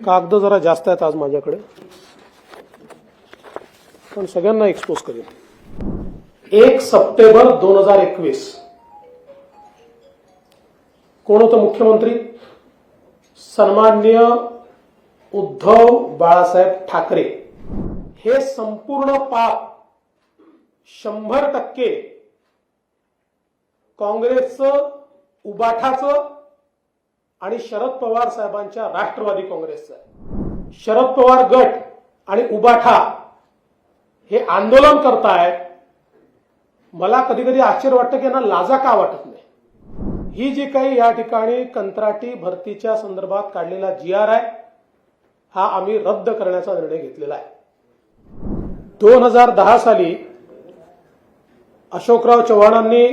कागद जरा जास्त आहेत आज माझ्याकडे. पण सगळ्यांना एक्सपोज करेन. एक सप्टेंबर दोन हजार एकवीस. कोण होतं मुख्यमंत्री? सन्मान्य उद्धव बाळासाहेब ठाकरे. हे संपूर्ण पाप शंभर टक्के काँग्रेसचं उबाठाचं आणि शरद पवार साहेबांच्या राष्ट्रवादी काँग्रेसचा आहे. शरद पवार गट आणि उबाठा हे आंदोलन करतायत. मला कधी कधी आश्चर्य वाटतं की यांना लाजा का वाटत नाही? ही जी काही या ठिकाणी कंत्राटी भरतीच्या संदर्भात काढलेला जी आर आहे हा आम्ही रद्द करण्याचा निर्णय घेतलेला आहे. दोन हजार दहा साली अशोकराव चव्हाणांनी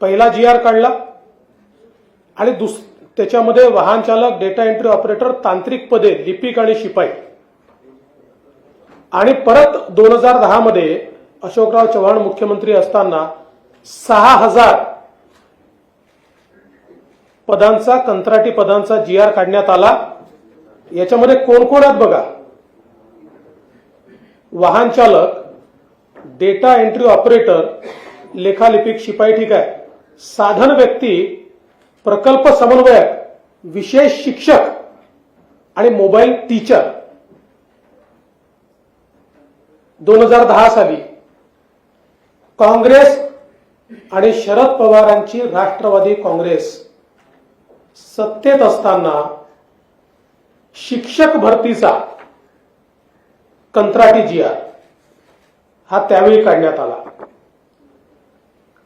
पहिला जी आर काढला. आणि दुस त्याच्यामध्ये वाहन चालक डेटा एंट्री ऑपरेटर तांत्रिक पदे लिपिक आणि शिपाई. आणि परत दोन हजार दहा मध्ये अशोकराव चव्हाण मुख्यमंत्री असताना सहा हजार पदांचा कंत्राटी पदांचा जी आर काढण्यात आला. याच्यामध्ये कोण कोण आहेत बघा? वाहन चालक डेटा एंट्री ऑपरेटर लेखालिपिक शिपाई ठीक आहे. साधन व्यक्ती प्रकल्प समन्वयक विशेष शिक्षक आणि मोबाईल टीचर. दोन हजार दहा साली काँग्रेस आणि शरद पवारांची राष्ट्रवादी काँग्रेस सत्तेत असताना शिक्षक भरतीचा कंत्राटी जी आर हा त्यावेळी काढण्यात आला.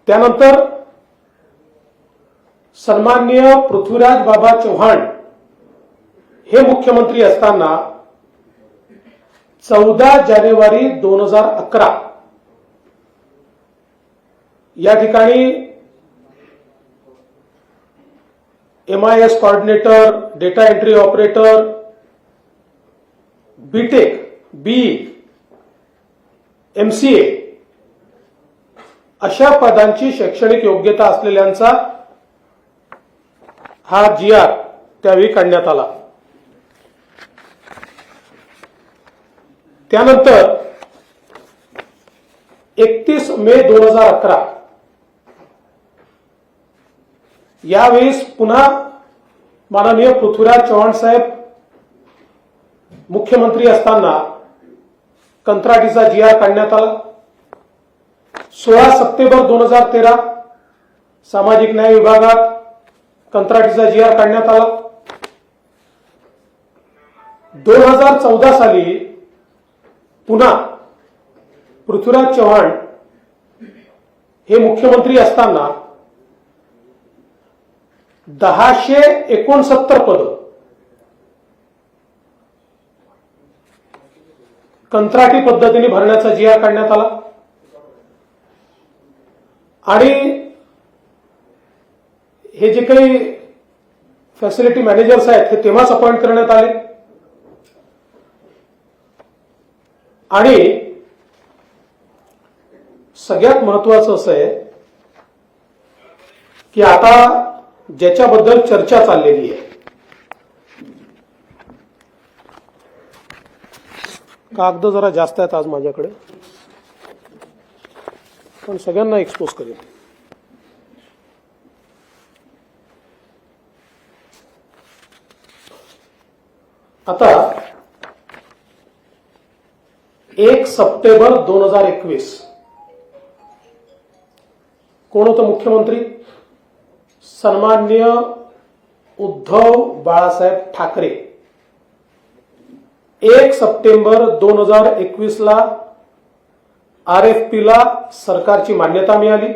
त्यानंतर सन्माननीय पृथ्वीराज बाबा चव्हाण हे मुख्यमंत्री असताना चौदा जानेवारी दोन हजार अकरा या ठिकाणी M I S coordinator data entry operator B Tech B E M C A अशा पदांची शैक्षणिक योग्यता असलेल्यांचा हा जी आर त्यावेळी काढण्यात आला. त्यानंतर एकतीस मे दोन हजार अकरा यावेळेस पुन्हा माननीय पृथ्वीराज चव्हाण साहेब मुख्यमंत्री असताना कंत्राटीचा जी आर काढण्यात आला. सोळा सप्टेंबर दोन हजार तेरा सामाजिक न्याय विभागात कंत्राटीचा जी आर काढण्यात आला. दोन हजार चौदा साली पुन्हा पृथ्वीराज चव्हाण हे मुख्यमंत्री असताना दहाशे एकोणसत्तर पद कंत्राटी पद्धतीने भरण्याचा जी आर काढण्यात आला. आणि हे जे काही फॅसिलिटी मॅनेजर्स आहेत हे तेव्हाच अपॉइंट करण्यात आले. आणि सगळ्यात महत्वाचं असं आहे की आता ज्याच्याबद्दल चर्चा चाललेली आहे कागद जरा जास्त आहेत आज माझ्याकडे पण सगळ्यांना एक्सपोज करेन. आता एक सप्टेंबर दोन हजार एकवीस. कोण होतं मुख्यमंत्री? सन्मान्य उद्धव बाळासाहेब ठाकरे. एक सप्टेंबर दोन हजार एकवीस ला आर एफ पी ला सरकारची मान्यता मिळाली.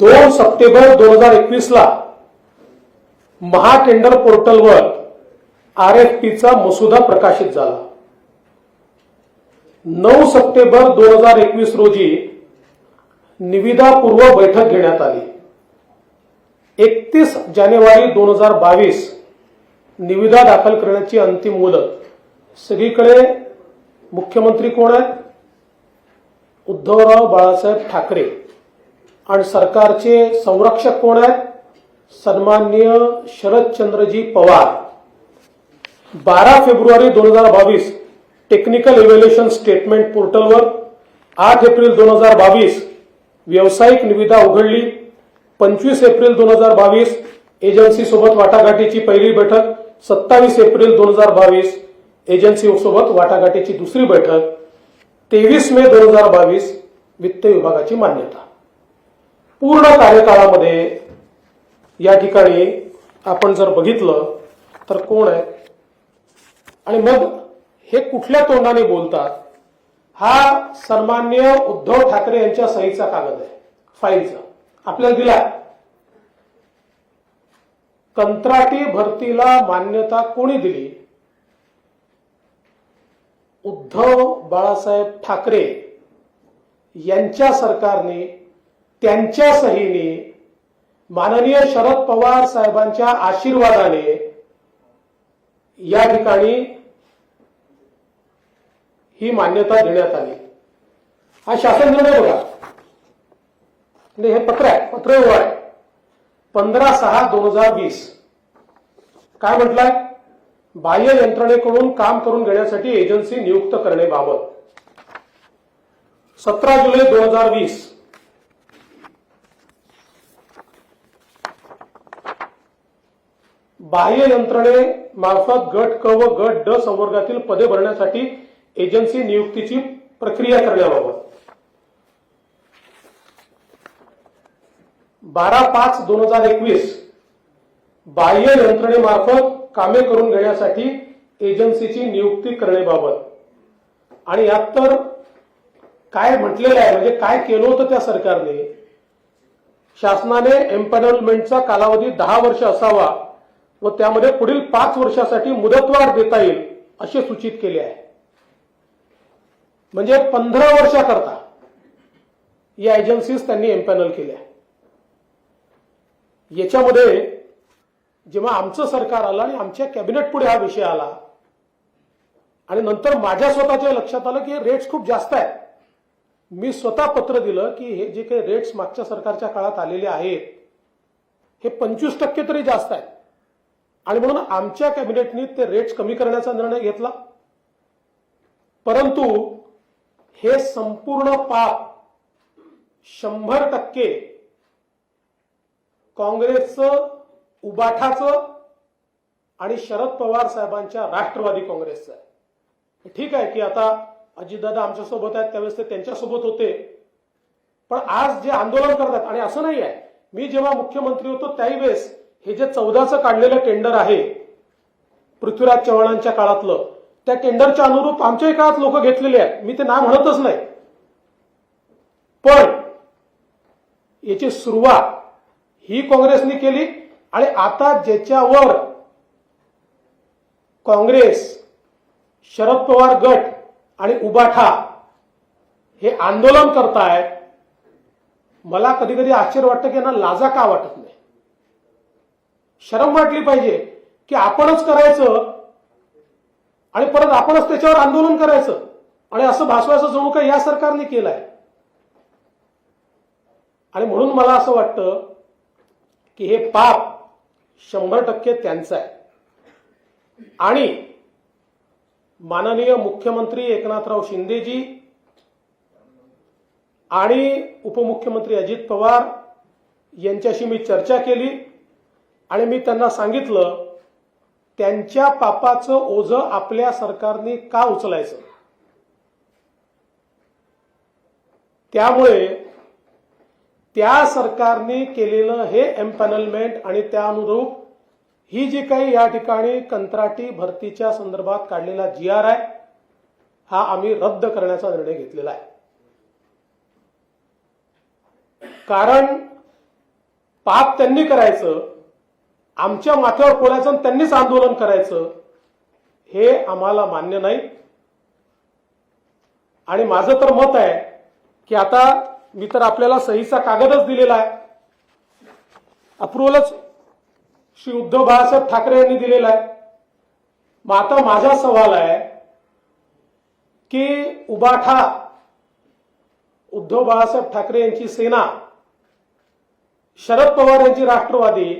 दोन सप्टेंबर दोन हजार एकवीस ला महाटेंडर पोर्टलवर आर एफ पीचा मसुदा प्रकाशित झाला. नऊ सप्टेंबर दोन हजार एकवीस रोजी निविदापूर्व बैठक घेण्यात आली. एकतीस जानेवारी दोन हजार बावीस निविदा दाखल करण्याची अंतिम मुदत. सगळीकडे मुख्यमंत्री कोण आहेत? उद्धवराव बाळासाहेब ठाकरे. आणि सरकारचे संरक्षक कोण आहेत? सन्माननीय शरदचंद्रजी पवार. बारा फेब्रुवारी दोन हजार बावीस टेक्निकल इव्हॅल्युएशन स्टेटमेंट पोर्टलवर आठ एप्रिल दोन हजार बावीस व्यावसायिक निविदा उघडली. पंचवीस एप्रिल दोन हजार बावीस एजन्सी सोबत वाटाघाटीची पहिली बैठक. सत्तावीस एप्रिल दोन हजार बावीस एजन्सी सोबत वाटाघाटीची दुसरी बैठक. तेवीस मे दोन हजार बावीस वित्त विभागाची मान्यता. पूर्ण कार्यकाळामध्ये या ठिकाणी आपण जर बघितलं तर कोण आहे? आणि मग हे कुठल्या तोंडाने बोलतात? हा सन्मान्य उद्धव ठाकरे यांच्या सहीचा कागद आहे फाईलचा. आपल्याला दिला कंत्राटी भरतीला मान्यता कोणी दिली? उद्धव बाळासाहेब ठाकरे यांच्या सरकारने त्यांच्या सहीने माननीय शरद पवार साहेबांच्या आशीर्वादाने या ठिकाणी ही मान्यता देण्यात आली. हा शासन निर्णय बघा. म्हणजे हे पत्र आहे पत्र एवढं आहे. पंधरा सहा दोन हजार वीस. काय म्हटलंय? बाह्य यंत्रणेकडून काम करून घेण्यासाठी एजन्सी नियुक्त करण्याबाबत सतरा जुलै दोन हजार वीस. बाह्य यंत्रणे मार्फत गट क व गट ड संवर्गातील पदे भरण्यासाठी एजन्सी नियुक्तीची प्रक्रिया करण्याबाबत. बारा पाच दोन हजार एकवीस बाह्य यंत्रणेमार्फत कामे करून घेण्यासाठी एजन्सीची नियुक्ती करण्याबाबत. आणि यात तर काय म्हटलेलं आहे म्हणजे काय केलं होतं त्या सरकारने? शासनाने एम्पॅनलमेंटचा कालावधी दहा वर्ष असावा. व त्यामध्ये पुढील पाच वर्षासाठी मुदतवाढ देता येईल असे सूचित केले आहे. म्हणजे पंधरा वर्षाकरता या एजन्सीज त्यांनी एम्पॅनल केल्या. याच्यामध्ये जेव्हा आमचं सरकार आलं आणि आमच्या कॅबिनेट पुढे हा विषय आला आणि नंतर माझ्या स्वतःच्या लक्षात आलं की रेट्स खूप जास्त आहेत. मी स्वतः पत्र दिलं की हे जे काही रेट्स मागच्या सरकारच्या काळात आलेले आहेत हे पंचवीस टक्के तरी जास्त आहेत. आणि म्हणून आमच्या कॅबिनेटने ते रेट्स कमी करण्याचा निर्णय घेतला. परंतु हे संपूर्ण पाप शंभर टक्के काँग्रेसचं उबाठाचं आणि शरद पवार साहेबांच्या राष्ट्रवादी काँग्रेसचं आहे. ठीक आहे की आता अजितदादा आमच्यासोबत आहेत त्यावेळेस ते त्यांच्यासोबत होते. पण आज जे आंदोलन करतात आणि असं नाही आहे मी जेव्हा मुख्यमंत्री होतो त्याही वेळेस हे जे चौदाचं काढलेलं टेंडर आहे पृथ्वीराज चव्हाणांच्या काळातलं त्या टेंडरच्या अनुरूप आमच्याही काळात लोक घेतलेले आहेत. मी ते ना म्हणतच नाही. पण याची सुरुवात ही काँग्रेसने केली आणि आता ज्याच्यावर काँग्रेस शरद पवार गट आणि उबाठा हे आंदोलन करतायत मला कधी कधी आश्चर्य वाटतं की यांना लाजा का वाटत नाही? शरम वाटली पाहिजे की आपणच करायचं आणि परत आपणच त्याच्यावर आंदोलन करायचं. आणि असं भासवायचं जणू काय या सरकारने केलंय. आणि म्हणून मला असं वाटतं की हे पाप शंभर टक्के त्यांचं आहे. आणि माननीय मुख्यमंत्री एकनाथराव शिंदेजी आणि उपमुख्यमंत्री अजित पवार यांच्याशी मी चर्चा केली. आणि मी त्यांना सांगितलं त्यांच्या पापाचं ओझं आपल्या सरकारने का उचलायचं? त्यामुळे त्या सरकारने केलेलं हे एम्पॅनलमेंट आणि त्या अनुरूप ही जी काही या ठिकाणी कंत्राटी भरतीच्या संदर्भात काढलेला जी आर आहे हा आम्ही रद्द करण्याचा निर्णय घेतलेला आहे. कारण पाप त्यांनी करायचं आमच्या माथ्यावर फोडायचं आणि त्यांनीच आंदोलन करायचं हे आम्हाला मान्य नाही. आणि माझं तर मत आहे की आता मी तर आपल्याला सहीचा कागदच दिलेला आहे. अप्रुव्हलच श्री उद्धव बाळासाहेब ठाकरे यांनी दिलेला आहे. मग आता माझा सवाल आहे की उबाठा उद्धव बाळासाहेब ठाकरे यांची सेना शरद पवार यांची राष्ट्रवादी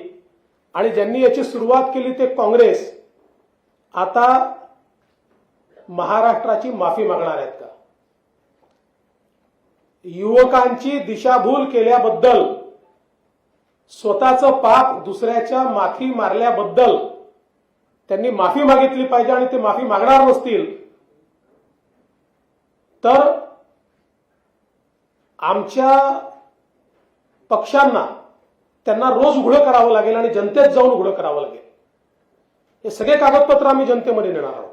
आणि ज्यांनी याची सुरुवात केली ते काँग्रेस आता महाराष्ट्राची माफी मागणार आहेत का? युवकांची दिशाभूल केल्याबद्दल स्वतःचं पाप दुसऱ्याच्या माथी मारल्याबद्दल त्यांनी माफी मागितली पाहिजे आणि ते माफी मागणार नसतील तर आमच्या पक्षांना त्यांना रोज उघडं करावं लागेल आणि जनतेत जाऊन उघडं करावं लागेल. हे सगळे कागदपत्र आम्ही जनतेमध्ये नेणार आहोत.